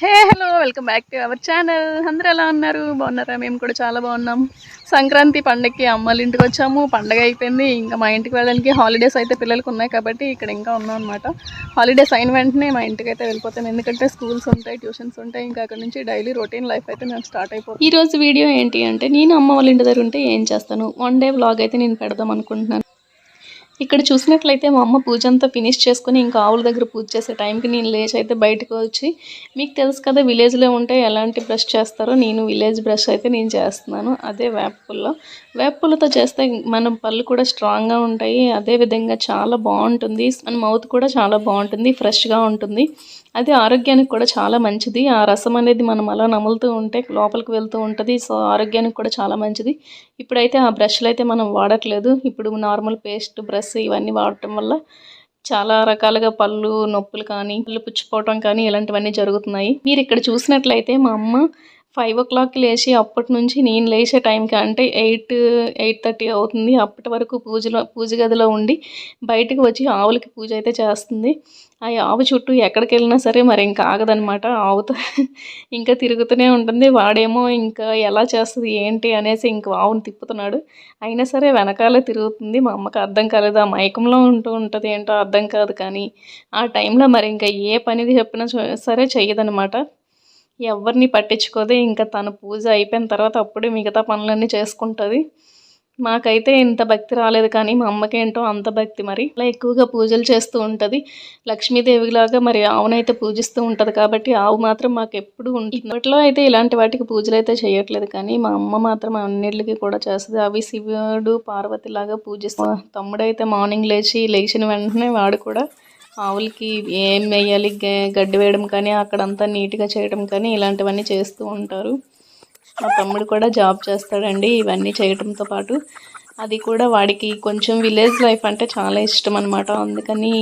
Hey hello welcome back to our channel. అందరూ ఎలా ఉన్నారు? బాగున్నారా? మేము కూడా చాలా బాగున్నాం. సంక్రాంతి పండగకి అమ్మల ఇంటికి వచ్చాము. పండగ అయిపోయింది. ఇంకా మా ఇంటికి వెళ్ళడానికి హాలిడేస్ అయితే పిల్లలకు ఉన్నాయి కాబట్టి ఇక్కడ ఇంకా ఉన్నాం అనమాట హాలిడేస్ అయిన వెంటనే మా ఇంటికి అయితే వెళ్ళిపోతాం. ఎందుకంటే స్కూల్స్ ఉంటాయి ట్యూషన్స్ ఉంటాయి. ఇంకా అక్కడ నుంచి డైలీ రొటీన్ లైఫ్ అయితే మేము స్టార్ట్ అయిపోతాం. ఈ రోజు వీడియో ఏంటి అంటే నేను అమ్మ వాళ్ళ ఇంటి దగ్గర ఉంటే ఏం చేస్తాను? వన్ డే వ్లాగ్ అయితే నేను పెడదాం అనుకుంటున్నాను. ఇక్కడ చూసినట్లయితే మా అమ్మ పూజ అంతా ఫినిష్ చేసుకుని ఇంకా ఆవుల దగ్గర పూజ చేసే టైంకి నేను లేచి అయితే బయటకు వచ్చి మీకు తెలుసు కదా విలేజ్లో ఉంటే ఎలాంటి బ్రష్ చేస్తారో? నేను విలేజ్ బ్రష్ అయితే నేను చేస్తున్నాను. అదే వేపపుల్లో పుల్ల చేస్తే మన పళ్ళు కూడా స్ట్రాంగ్గా ఉంటాయి. అదే విధంగా చాలా బాగుంటుంది. మన మౌత్ కూడా చాలా బాగుంటుంది. ఫ్రెష్గా ఉంటుంది. అది ఆరోగ్యానికి కూడా చాలా మంచిది. ఆ రసం అనేది మనం అలా నములుతూ ఉంటే లోపలికి వెళ్తూ ఉంటుంది. సో ఆరోగ్యానికి కూడా చాలా మంచిది. ఇప్పుడైతే ఆ బ్రష్లు అయితే మనం వాడట్లేదు. ఇప్పుడు నార్మల్ పేస్ట్ బ్రష్ ఇవన్నీ వాడటం వల్ల చాలా రకాలుగా పళ్ళు నొప్పులు కానీ పళ్ళు పుచ్చిపోవటం కానీ ఇలాంటివన్నీ జరుగుతున్నాయి. మీరు ఇక్కడ చూసినట్లయితే మా అమ్మ ఫైవ్ ఓ క్లాక్కి లేచి అప్పటి నుంచి నేను లేచే టైంకి అంటే ఎయిట్ ఎయిట్ థర్టీ అవుతుంది. అప్పటి వరకు పూజలో పూజ గదిలో ఉండి బయటకు వచ్చి ఆవులకి పూజ అయితే చేస్తుంది. ఆ ఆవు చుట్టూ ఎక్కడికి వెళ్ళినా సరే మరి ఇంకా ఆగదనమాట ఆవుతో ఇంకా తిరుగుతూనే ఉంటుంది. వాడేమో ఇంకా ఎలా చేస్తుంది ఏంటి అనేసి ఇంక ఆవును తిప్పుతున్నాడు. అయినా సరే వెనకాలే తిరుగుతుంది. మా అమ్మకి అర్థం కాలేదు. ఆ మైకంలో ఉంటూ ఉంటుంది ఏంటో అర్థం కాదు కానీ ఆ టైంలో మరి ఇంకా ఏ పని చెప్పినా సరే చెయ్యదనమాట ఎవరిని పట్టించుకోదు. ఇంకా తన పూజ అయిపోయిన తర్వాత అప్పుడే మిగతా పనులన్నీ చేసుకుంటుంది. మాకైతే ఇంత భక్తి రాలేదు కానీ మా అమ్మకేంటో అంత భక్తి మరి. అలా ఎక్కువగా పూజలు చేస్తూ ఉంటుంది. లక్ష్మీదేవిలాగా మరి ఆవునైతే పూజిస్తూ ఉంటుంది కాబట్టి ఆవు మాత్రం మాకు ఎప్పుడు ఉంటుంది. ఇప్పట్లో అయితే ఇలాంటి వాటికి పూజలు అయితే చేయట్లేదు కానీ మా అమ్మ మాత్రం అన్నిటికి కూడా చేస్తుంది. అవి శివుడు పార్వతిలాగా పూజిస్తా తమ్ముడైతే మార్నింగ్ లేచి లేచిన వెంటనే వాడు కూడా ఆవులకి ఏం వేయాలి? గ- గడ్డి వేయడం కానీ అక్కడంతా నీట్గా చేయడం కానీ ఇలాంటివన్నీ చేస్తూ ఉంటారు. మా తమ్ముడు కూడా జాబ్ చేస్తాడండి. ఇవన్నీ చేయడంతో పాటు అది కూడా వాడికి కొంచెం విలేజ్ లైఫ్ అంటే చాలా ఇష్టం అనమాట అందుకని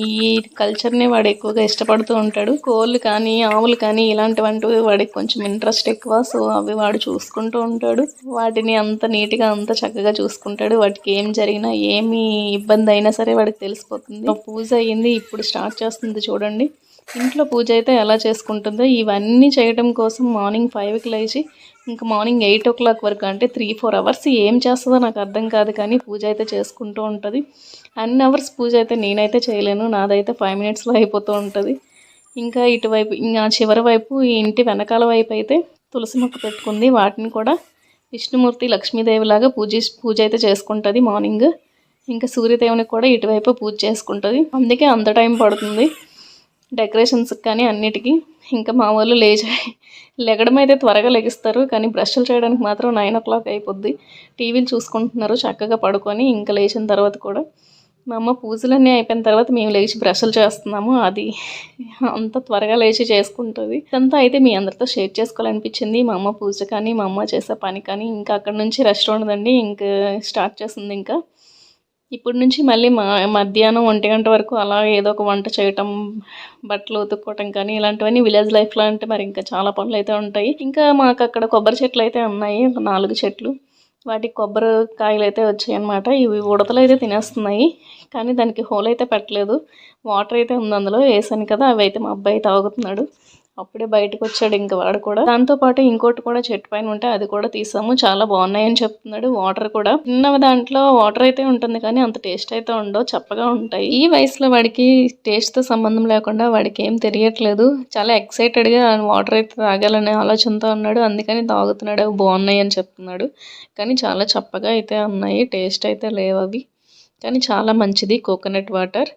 ఈ కల్చర్ని వాడు ఎక్కువగా ఇష్టపడుతూ ఉంటాడు. కోళ్ళు కానీ ఆవులు కానీ ఇలాంటివంటివి వాడికి కొంచెం ఇంట్రెస్ట్ ఎక్కువ. సో అవి వాడు చూసుకుంటూ ఉంటాడు. వాటిని అంత నీట్గా అంత చక్కగా చూసుకుంటాడు. వాటికి ఏం జరిగినా ఏమి ఇబ్బంది అయినా సరే వాడికి తెలిసిపోతుంది. పూజ అయ్యింది ఇప్పుడు స్టార్ట్ చేస్తుంది చూడండి. ఇంట్లో పూజ అయితే ఎలా చేసుకుంటుందో ఇవన్నీ చేయడం కోసం మార్నింగ్ ఫైవ్కి లేచి ఇంకా మార్నింగ్ ఎయిట్ ఓ క్లాక్ వరకు అంటే త్రీ ఫోర్ అవర్స్ ఏం చేస్తుందో నాకు అర్థం కాదు కానీ పూజ అయితే చేసుకుంటూ ఉంటుంది. అన్ని అవర్స్ పూజ అయితే నేనైతే చేయలేను నాదైతే ఫైవ్ మినిట్స్లో అయిపోతూ ఉంటుంది. ఇంకా ఇటువైపు ఇంకా చివరి వైపు ఇంటి వెనకాల వైపు అయితే తులసి మొక్క పెట్టుకుంది. వాటిని కూడా విష్ణుమూర్తి లక్ష్మీదేవిలాగా పూజ పూజ అయితే చేసుకుంటుంది మార్నింగ్. ఇంకా సూర్యదేవునికి కూడా ఇటువైపు పూజ చేసుకుంటుంది. అందుకే అంత టైం పడుతుంది. డెకరేషన్స్కి కానీ అన్నిటికీ. ఇంకా మా వాళ్ళు లేచి లెగడం అయితే త్వరగా లెగిస్తారు. కానీ బ్రష్లు చేయడానికి మాత్రం నైన్ ఓ క్లాక్ అయిపోద్ది. టీవీలు చూసుకుంటున్నారు చక్కగా పడుకొని ఇంకా లేచిన తర్వాత కూడా. మా అమ్మ పూజలన్నీ అయిపోయిన తర్వాత మేము లేచి బ్రష్లు చేస్తున్నాము. అది అంత త్వరగా లేచి చేసుకుంటుంది. ఇదంతా అయితే మీ అందరితో షేర్ చేసుకోవాలనిపించింది. మా అమ్మ పూజ కానీ మా అమ్మ చేసే పని కానీ ఇంకా అక్కడ నుంచి రెస్టారెంట్ ఉండదండి. ఇంకా స్టార్ట్ చేస్తుంది ఇంకా. ఇప్పుడు నుంచి మళ్ళీ మా మధ్యాహ్నం ఒంటి గంట వరకు అలా ఏదో ఒక వంట చేయటం బట్టలు ఉతుక్కోవటం కానీ ఇలాంటివన్నీ విలేజ్ లైఫ్లో అంటే మరి ఇంకా చాలా పనులు అయితే ఉంటాయి. ఇంకా మాకు అక్కడ కొబ్బరి చెట్లు అయితే ఉన్నాయి ఒక నాలుగు చెట్లు. వాటికి కొబ్బరి కాయలు అయితే వచ్చాయి అనమాట ఇవి ఉడతలు అయితే తినేస్తున్నాయి కానీ దానికి హోల్ అయితే పెట్టలేదు. వాటర్ అయితే ఉంది అందులో వేసాను కదా అవి అయితే మా అబ్బాయి తాగుతున్నాడు. అప్పుడే బయటకు వచ్చాడు ఇంకా వాడు కూడా. దాంతో పాటు ఇంకోటి కూడా చెట్టు పైన ఉంటే అది కూడా తీసాము. చాలా బాగున్నాయని చెప్తున్నాడు. వాటర్ కూడా. చిన్న దాంట్లో వాటర్ అయితే ఉంటుంది కానీ అంత టేస్ట్ అయితే ఉండవు. చప్పగా ఉంటాయి. ఈ వయసులో వాడికి టేస్ట్తో సంబంధం లేకుండా వాడికి ఏం తెలియట్లేదు. చాలా ఎక్సైటెడ్గా వాటర్ అయితే తాగాలనే ఆలోచనతో ఉన్నాడు. అందుకని తాగుతున్నాడు. అవి బాగున్నాయి అని చెప్తున్నాడు. కానీ చాలా చప్పగా అయితే ఉన్నాయి. టేస్ట్ అయితే లేవు అవి. కానీ చాలా మంచిది. కోకోనట్ వాటర్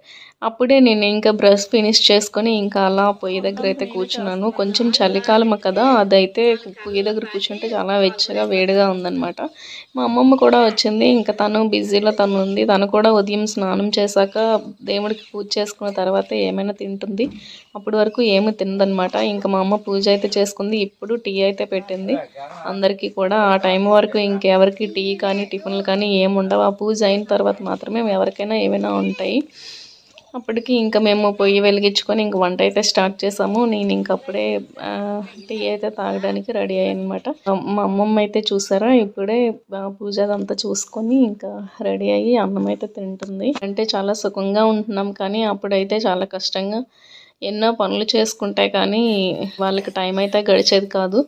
అప్పుడే నేను ఇంకా బ్రష్ ఫినిష్ చేసుకొని ఇంకా అలా పొయ్యి దగ్గర అయితే కూర్చున్నాను. కొంచెం చలికాలం కదా అదైతే పొయ్యి దగ్గర కూర్చుంటే చాలా వెచ్చగా వేడిగా ఉందన్నమాట. మా అమ్మమ్మ కూడా వచ్చింది. ఇంకా తను బిజీలో తను ఉంది. తను కూడా ఉదయం స్నానం చేశాక దేవుడికి పూజ చేసుకున్న తర్వాత ఏమైనా తింటుంది. అప్పటి వరకు ఏమి తినదనమాట ఇంకా మా అమ్మ పూజ అయితే చేసుకుంది. ఇప్పుడు టీ అయితే పెట్టింది. అందరికీ కూడా ఆ టైం వరకు ఇంకెవరికి టీ కానీ టిఫిన్లు కానీ ఏమి ఉండవు. ఆ పూజ అయిన తర్వాత మాత్రమే ఎవరికైనా ఏమైనా ఉంటాయి. అప్పటికి ఇంకా మేము పొయ్యి వెలిగించుకొని ఇంక వంట అయితే స్టార్ట్ చేసాము. నేను ఇంక అప్పుడే టీ అయితే తాగడానికి రెడీ అయ్యానమాట మా అమ్మమ్మ అయితే చూసారా ఇప్పుడే ఆ, పూజ అదంతా చూసుకొని ఇంకా రెడీ అయ్యి అన్నం అయితే తింటుంది. అంటే చాలా సుఖంగా ఉంటున్నాం కానీ అప్పుడైతే చాలా కష్టంగా ఎన్నో పనులు చేసుకుంటే కానీ వాళ్ళకి టైం అయితే గడిచేది కాదు.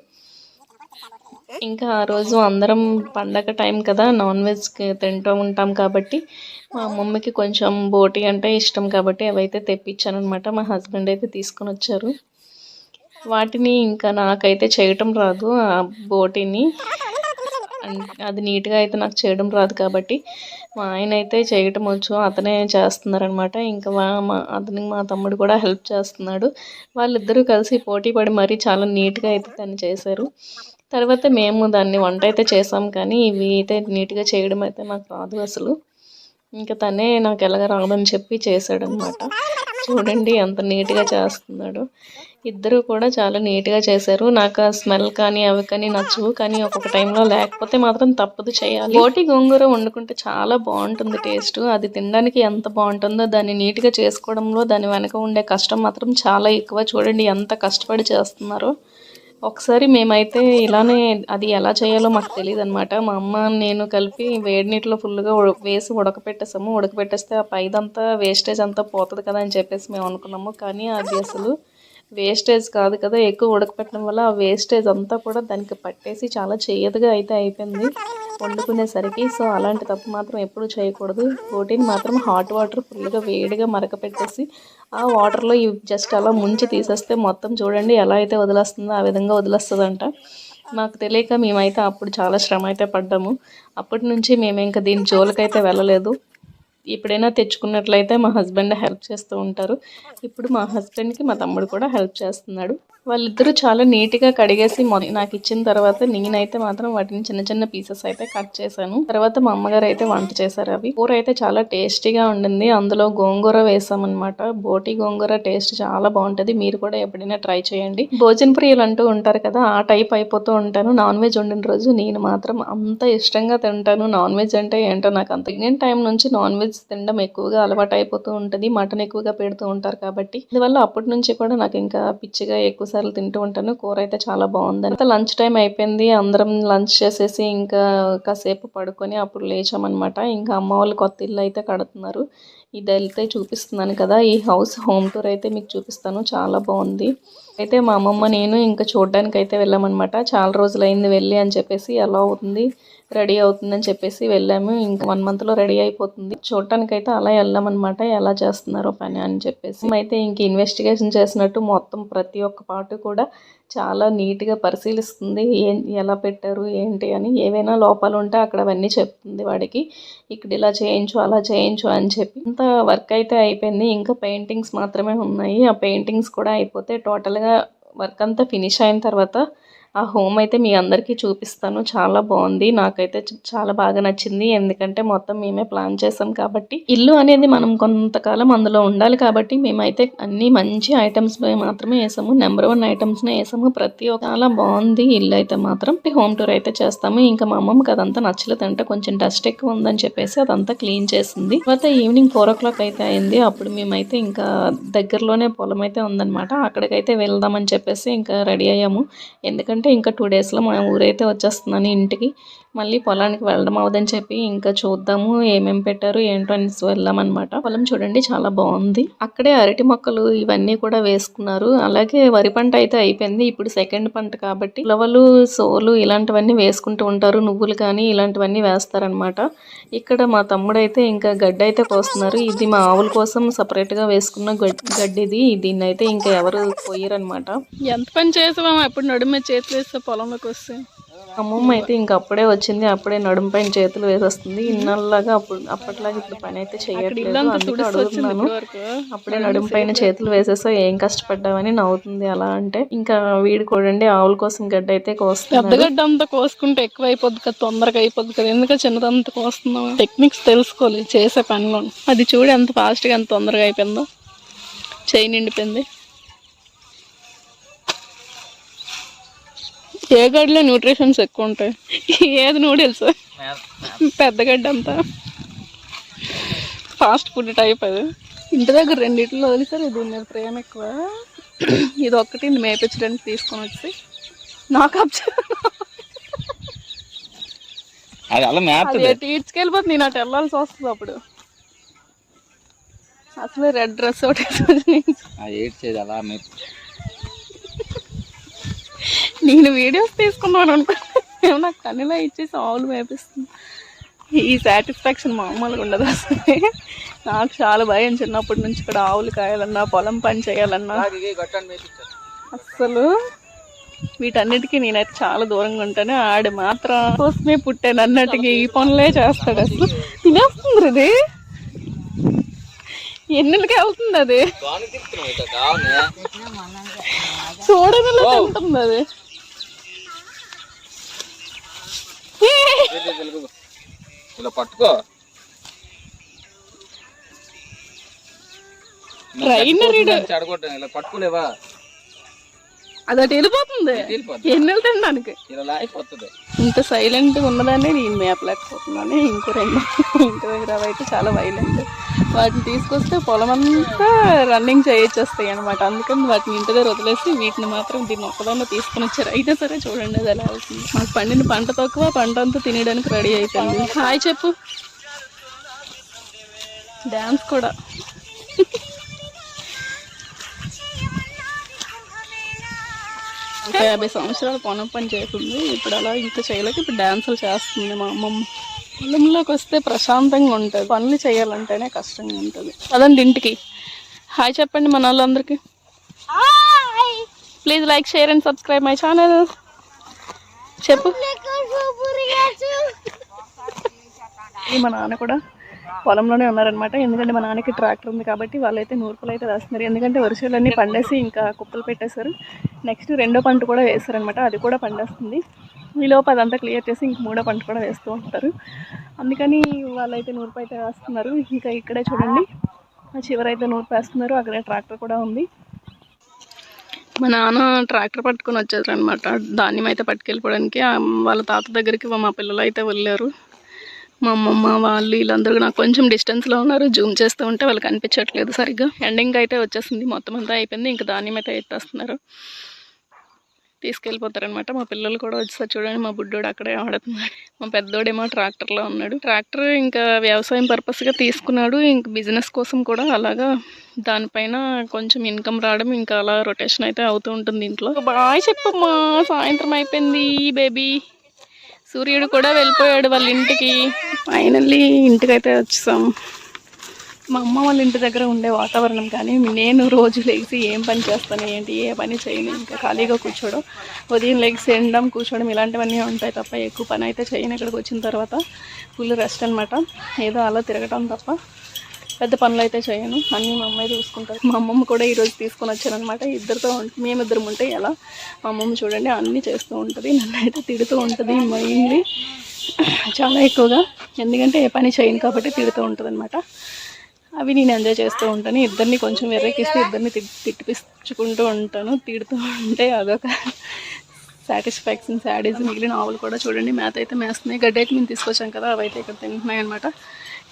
ఇంకా ఆ రోజు అందరం పండగ టైం కదా నాన్ వెజ్ తింటూ ఉంటాం కాబట్టి మా మమ్మీకి కొంచెం బోటి అంటే ఇష్టం కాబట్టి అవైతే తెప్పించాను అనమాట మా హస్బెండ్ అయితే తీసుకొని వచ్చారు. వాటిని ఇంకా నాకైతే చేయటం రాదు ఆ బోటిని. అది నీట్గా అయితే నాకు చేయడం రాదు కాబట్టి మా ఆయన అయితే చేయటం వచ్చు అతనే చేస్తున్నారనమాట ఇంకా మా- అతని అతనికి మా తమ్ముడు కూడా హెల్ప్ చేస్తున్నాడు. వాళ్ళిద్దరూ కలిసి పోటీ పడి మరీ చాలా నీట్గా అయితే తను చేశారు. తర్వాత మేము దాన్ని వంట అయితే చేసాం కానీ ఇవి అయితే నీట్గా చేయడం అయితే నాకు రాదు అసలు. ఇంకా తనే నాకు ఎలాగ రాదని చెప్పి చేశాడనమాట. చూడండి ఎంత నీట్గా చేస్తున్నాడు. ఇద్దరు కూడా చాలా నీట్గా చేశారు. నాకు ఆ స్మెల్ కానీ అవి కానీ నచ్చవు కానీ ఒక్కొక్క టైంలో లేకపోతే మాత్రం తప్పదు చేయాలి. బోటి గోంగూర వండుకుంటే చాలా బాగుంటుంది టేస్ట్. అది తినడానికి ఎంత బాగుంటుందో దాన్ని నీట్గా చేసుకోవడంలో దాని వెనక ఉండే కష్టం మాత్రం చాలా ఎక్కువ. చూడండి ఎంత కష్టపడి చేస్తున్నారో. ఒకసారి మేమైతే ఇలానే అది ఎలా చేయాలో మాకు తెలియదు అనమాట మా అమ్మ నేను కలిపి వేడి నీటిలో ఫుల్గా వేసి ఉడకపెట్టేసాము. ఉడకపెట్టేస్తే ఆ పైదంతా వేస్టేజ్ అంతా పోతుంది కదా అని చెప్పేసి మేము అనుకున్నాము. కానీ అది అసలు వేస్టేజ్ కాదు కదా. ఎక్కువ ఉడకపెట్టడం వల్ల ఆ వేస్టేజ్ అంతా కూడా దానికి పట్టేసి చాలా చేయదుగా అయితే అయిపోయింది. వండుకునేసరికి సో అలాంటి తప్పు మాత్రం ఎప్పుడు చేయకూడదు. ప్రోటీన్ మాత్రం హాట్ వాటర్ ఫుల్గా వేడిగా మరక పెట్టేసి ఆ వాటర్లో ఇవి జస్ట్ అలా ముంచి తీసేస్తే మొత్తం చూడండి ఎలా అయితే వదిలేస్తుందో ఆ విధంగా వదిలేస్తుందంట. నాకు తెలియక మేమైతే అప్పుడు చాలా శ్రమ అయితే పడ్డాము. అప్పటి నుంచి మేము ఇంకా దీని జోలికైతే వెళ్ళలేదు. ఎప్పుడైనా తెచ్చుకున్నట్లయితే మా హస్బెండ్ హెల్ప్ చేస్తూ ఉంటారు. ఇప్పుడు మా హస్బెండ్కి మా తమ్ముడు కూడా హెల్ప్ చేస్తున్నాడు. వాళ్ళిద్దరూ చాలా నీట్గా కడిగేసి మొ- నాకు ఇచ్చిన తర్వాత నేనైతే మాత్రం వాటిని చిన్న చిన్న పీసెస్ అయితే కట్ చేశాను. తర్వాత మా అమ్మగారు అయితే వంట చేశారు అవి. కూర అయితే చాలా టేస్టీగా ఉండింది. అందులో గోంగూర వేసామన్నమాట. బోటి గోంగూర టేస్ట్ చాలా బాగుంటుంది. మీరు కూడా ఎప్పుడైనా ట్రై చేయండి. భోజన ప్రియులు అంటూ ఉంటారు కదా ఆ టైప్ అయిపోతూ ఉంటాను. నాన్ వెజ్ వండిన రోజు నేను మాత్రం అంత ఇష్టంగా తింటాను. నాన్ వెజ్ అంటే ఏంటో నాకు అంత ప్రెగ్నెంట్ టైం నుంచి నాన్ వెజ్ తినడం ఎక్కువగా అలవాటు అయిపోతూ ఉంటుంది మటన్ ఎక్కువగా పెడుతూ ఉంటారు కాబట్టి. అందువల్ల అప్పటి నుంచి కూడా నాకు ఇంకా పిచ్చిగా ఎక్కువ సార్లు తింటూ ఉంటాను. కూర అయితే చాలా బాగుంది అంతా లంచ్ టైం అయిపోయింది. అందరం లంచ్ చేసేసి ఇంకా కాసేపు పడుకొని అప్పుడు లేచామన్నమాట. ఇంకా అమ్మ వాళ్ళు కొత్త ఇల్లు అయితే కడుతున్నారు. ఇది వెళ్తే చూపిస్తున్నాను కదా ఈ హౌస్ హోమ్ టూర్ అయితే మీకు చూపిస్తాను. చాలా బాగుంది. అయితే మా అమ్మమ్మ నేను ఇంకా చూడడానికి అయితే వెళ్ళామన్నమాట. చాలా రోజులైంది వెళ్ళి అని చెప్పేసి ఎలా అవుతుంది రెడీ అవుతుందని చెప్పేసి వెళ్ళాము. ఇంకా వన్ మంత్లో రెడీ అయిపోతుంది. చూడటానికైతే అలా వెళ్ళామన్నమాట. ఎలా చేస్తున్నారో పని అని చెప్పేసి. అయితే ఇంక ఇన్వెస్టిగేషన్ చేసినట్టు మొత్తం ప్రతి ఒక్క పాటు కూడా చాలా నీట్గా పరిశీలిస్తుంది. ఏం ఎలా పెట్టారు ఏంటి అని. ఏవైనా లోపాలు ఉంటే అక్కడ అవన్నీ చెప్తుంది వాడికి. ఇక్కడ ఇలా చేయించు అలా చేయించు అని చెప్పి. ఇంత వర్క్ అయితే అయిపోయింది. ఇంకా పెయింటింగ్స్ మాత్రమే ఉన్నాయి. ఆ పెయింటింగ్స్ కూడా అయిపోతే టోటల్గా వర్క్ అంతా ఫినిష్ అయిన తర్వాత ఆ హోమ్ అయితే మీ అందరికీ చూపిస్తాను. చాలా బాగుంది. నాకైతే చాలా బాగా నచ్చింది. ఎందుకంటే మొత్తం మేమే ప్లాన్ చేసాం కాబట్టి. ఇల్లు అనేది మనం కొంతకాలం అందులో ఉండాలి కాబట్టి మేమైతే అన్ని మంచి ఐటమ్స్ మాత్రమే వేసాము. నెంబర్ వన్ ఐటమ్స్నే వేసాము. ప్రతి ఒక్క చాలా బాగుంది. ఇల్లు అయితే మాత్రం. హోమ్ టూర్ అయితే చేస్తాము. ఇంకా మా అమ్మమ్మకి అదంతా నచ్చలేదంటే కొంచెం డస్ట్ ఎక్కువ ఉందని చెప్పేసి అదంతా క్లీన్ చేసింది. తర్వాత ఈవినింగ్ ఫోర్ ఓ క్లాక్ అయితే అయింది. అప్పుడు మేమైతే ఇంకా దగ్గరలోనే పొలం అయితే ఉందన్నమాట. అక్కడికైతే వెళ్దామని చెప్పేసి ఇంకా రెడీ అయ్యాము. ఎందుకంటే ఇంకా టూ డేస్లో మా ఊరైతే వచ్చేస్తున్నాను ఇంటికి. మళ్ళీ పొలానికి వెళ్ళడం అవదని చెప్పి ఇంకా చూద్దాము ఏమేం పెట్టారు ఏంటో అని వెళ్ళామన్నమాట పొలం చూడండి చాలా బాగుంది. అక్కడే అరటి మొక్కలు ఇవన్నీ కూడా వేసుకున్నారు. అలాగే వరి పంట అయితే అయిపోయింది. ఇప్పుడు సెకండ్ పంట కాబట్టి ఉలవలు సోలు ఇలాంటివన్నీ వేసుకుంటూ ఉంటారు. నువ్వులు కానీ ఇలాంటివన్నీ వేస్తారనమాట ఇక్కడ మా తమ్ముడు అయితే ఇంకా గడ్డి అయితే కోస్తున్నారు. ఇది మా ఆవుల కోసం సపరేట్గా వేసుకున్న గడ్డిది దీన్ని అయితే ఇంకా ఎవరు పోయరనమాట ఎంత పని చేసామా ఎప్పుడు నడుమ చేతులు వేస్తే పొలంలోకి వస్తే అమ్మమ్మ అయితే ఇంక అప్పుడే వచ్చింది అప్పుడే నడుము పైన చేతులు వేసేస్తుంది. ఇన్నల్లాగా అప్పుడు అప్పట్లాగా ఇప్పుడు పని అయితే చేయట్లేదు. అందుకే అడుగుతున్నాను. అప్పుడే నడుము పైన చేతులు వేసేసా ఏం కష్టపడ్డావని నవ్వుతుంది అలా అంటే. ఇంకా వీడు చూడండి ఆవుల కోసం గడ్డ అయితే కోస్తుంది పెద్దగడ్డ అంతా కోసుకుంటే ఎక్కువ అయిపోద్ది కదా తొందరగా అయిపోద్ది కదా. ఎందుకంటే చిన్నదంతా కోస్తున్నావు? టెక్నిక్స్ తెలుసుకోవాలి చేసే పనిలో. అది చూడు ఎంత ఫాస్ట్గా ఎంత తొందరగా అయిపోయిందో. చేయి నిండిపోయింది. ఏ గడ్డలో న్యూట్రిషన్స్ ఎక్కువ ఉంటాయి? ఏది నూడిల్స్? పెద్ద గడ్డ అంతా. ఫాస్ట్ ఫుడ్ టైప్ అది. ఇంటి దగ్గర రెండిట్లో వదిలిసారు దీని మీద ప్రేమ ఎక్కువ. ఇది ఒక్కటి మేపించడానికి తీసుకొని వచ్చి నాకు అది అలా ఈడ్చుకెళ్ళిపోతుంది నేను అటు వెళ్ళాల్సి వస్తుంది అప్పుడు. అసలు రెడ్ డ్రెస్ ఒకటి ఏడ్చేది అలా నేను వీడియోస్ తీసుకున్నాను అనుకున్నాను నాకు కన్నీలా ఇచ్చేసి ఆవులు వేపిస్తుంది ఈ సాటిస్ఫాక్షన్ మామూలుగా ఉండదు అసలు. నాకు చాలా భయం చిన్నప్పటి నుంచి ఇక్కడ ఆవులు కాయాలన్నా పొలం పని చేయాలన్నా. అస్సలు వీటన్నిటికీ నేనైతే చాలా దూరంగా ఉంటాను. ఆడు మాత్రం కోసమే పుట్టాను అన్నట్టుగా ఈ పనులే చేస్తాడు అసలు. తినేస్తుంది ఇది ఎన్నిళ్ళకి వెళ్తుంది అది. గాను తిప్పుతున్నావు ఇక కావునే. చూడగల తింటుంది అది. ఇలా పట్టుకో. చెడగొట్టాను ఇలా పట్టుకోలేవా అది అటు వెళ్ళిపోతుంది. తినడానికి ఇలా లాగిపోతుంది ఇంత సైలెంట్గా ఉన్నదాన్ని నేను మేపలేకపోతున్నాను ఇంకో రెండు ఇంటి దగ్గర అయితే చాలా వైలెంట్ వాటిని తీసుకొస్తే పొలం అంతా రన్నింగ్ చేయొచ్చేస్తాయి అనమాట అందుకని వాటిని ఇంటి దగ్గర వదిలేసి వీటిని మాత్రం దీన్ని ఒక్కదాన్ని తీసుకొని వచ్చారు. అయితే సరే చూడండి అది ఎలా అవుతుంది. మాకు పండిన పంట తక్కువ పంట అంతా తినడానికి రెడీ అయిపోయింది. హాయ్ చెప్పు. డ్యాన్స్ కూడా. ఇంకా యాభై సంవత్సరాలు పొలం పని చేస్తుంది ఇప్పుడు అలా ఇంకా చేయలేక ఇప్పుడు డ్యాన్సులు చేస్తుంది మా అమ్మమ్మ. పొలంలోకి వస్తే ప్రశాంతంగా ఉంటుంది. పనులు చేయాలంటేనే కష్టంగా ఉంటుంది. అదండి ఇంటికి. హాయ్ చెప్పండి మన వాళ్ళందరికీ. Please like share and subscribe my channel. చెప్పు. మా నాన్న కూడా. పొలంలోనే ఉన్నారనమాట ఎందుకంటే మా నాన్నకి ట్రాక్టర్ ఉంది కాబట్టి వాళ్ళైతే నూర్పులు అయితే రాస్తున్నారు. ఎందుకంటే వర్షాలన్నీ పండేసి ఇంకా కుప్పలు పెట్టేశారు. నెక్స్ట్ రెండో పంట కూడా వేస్తారనమాట అది కూడా పండేస్తుంది. ఈ లోపు అదంతా క్లియర్ చేసి ఇంక మూడో పంట కూడా వేస్తూ ఉంటారు. అందుకని వాళ్ళైతే నూర్పు అయితే రాస్తున్నారు. ఇంకా ఇక్కడే చూడండి. ఆ చివరైతే నూర్పు వేస్తున్నారు. అక్కడే ట్రాక్టర్ కూడా ఉంది. మా నాన్న ట్రాక్టర్ పట్టుకొని వచ్చారు అనమాట ధాన్యం అయితే పట్టుకెళ్ళిపోవడానికి. వాళ్ళ తాత దగ్గరికి మా పిల్లలు అయితే వెళ్ళారు. మా అమ్మమ్మ వాళ్ళు వీళ్ళందరూ నాకు కొంచెం డిస్టెన్స్లో ఉన్నారు. జూమ్ చేస్తూ ఉంటే వాళ్ళకి కనిపించట్లేదు సరిగ్గా. ఎండింగ్ అయితే వచ్చేసింది. మొత్తం అంతా అయిపోయింది. ఇంకా ధాన్యం అయితే ఎత్తేస్తున్నారు. తీసుకెళ్ళిపోతారనమాట మా పిల్లలు కూడా వచ్చేసారి చూడండి. మా బుడ్డోడు అక్కడే ఆడుతున్నాడు. మా పెద్దోడేమో ట్రాక్టర్లో ఉన్నాడు. ట్రాక్టర్ ఇంకా వ్యవసాయం పర్పస్గా తీసుకున్నాడు. ఇంక బిజినెస్ కోసం కూడా అలాగా దానిపైన కొంచెం ఇన్కమ్ రావడం ఇంకా అలా రొటేషన్ అయితే అవుతూ ఉంటుంది ఇంట్లో. బాయ్ చెప్పమ్మా. సాయంత్రం అయిపోయింది బేబీ సూర్యుడు కూడా వెళ్ళిపోయాడు వాళ్ళ ఇంటికి. ఫైనల్లీ ఇంటికైతే వచ్చేసాం మా అమ్మ వాళ్ళ ఇంటి దగ్గర ఉండే వాతావరణం కానీ నేను రోజు లేచి ఏం పని చేస్తాను ఏంటి ఏ పని చేయను ఇంకా ఖాళీగా కూర్చోవడం ఉదయం లేచి తినడం కూర్చోవడం ఇలాంటివన్నీ ఉంటాయి తప్ప ఎక్కువ పని అయితే చేయను. ఇక్కడికి వచ్చిన తర్వాత ఫుల్ రెస్ట్ అనమాట ఏదో అలా తిరగటం తప్ప. పెద్ద పనులు అయితే చేయను. అన్నీ మా అమ్మాయి చూసుకుంటారు. మా అమ్మమ్మ కూడా ఈరోజు తీసుకొని వచ్చారనమాట ఇద్దరితో ఉంట- మేమిద్దరం ఉంటే ఎలా? మా అమ్మమ్మ చూడండి అన్నీ చేస్తూ ఉంటుంది. నన్ను అయితే తిడుతూ ఉంటుంది మైండ్లీ చాలా ఎక్కువగా. ఎందుకంటే ఏ పని చేయను కాబట్టి తిడుతూ ఉంటుంది అనమాట అవి నేను ఎంజాయ్ చేస్తూ ఉంటాను. ఇద్దరిని కొంచెం వెర్రెక్కిస్తే ఇద్దరిని తిట్టిపించుకుంటూ ఉంటాను. తిడుతూ ఉంటే అదొక సాటిస్ఫాక్షన్ శాడీస్ మిగిలిన ఆవులు కూడా చూడండి మేత అయితే మేస్తున్నాయి. గడ్డి అయితే మేము తీసుకొచ్చాం కదా అవి అయితే ఇక్కడ తింటున్నాయి అనమాట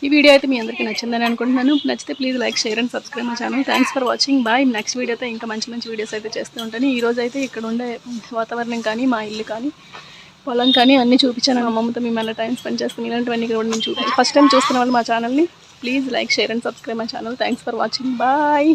ఈ వీడియో అయితే మీ అందరికీ నచ్చిందని అనుకుంటున్నాను. నచ్చితే please like share and subscribe మా channel thanks for watching bye next వీడియోతో ఇంకా మంచి మంచి వీడియోస్ అయితే చేస్తూ ఉంటాను. ఈ రోజు అయితే ఇక్కడ ఉండే వాతావరణం కానీ మా ఇల్లు కానీ పొలం కానీ అన్నీ చూపించాను. మా అమ్మమ్మతో మేము ఎలా టైం స్పెండ్ చేస్తాం ఇలాంటివన్నీ కూడా నేను చూపించాను. ఫస్ట్ టైం చూస్తున్న వాళ్ళు మా ఛానల్ని please like share and subscribe మా channel thanks for watching bye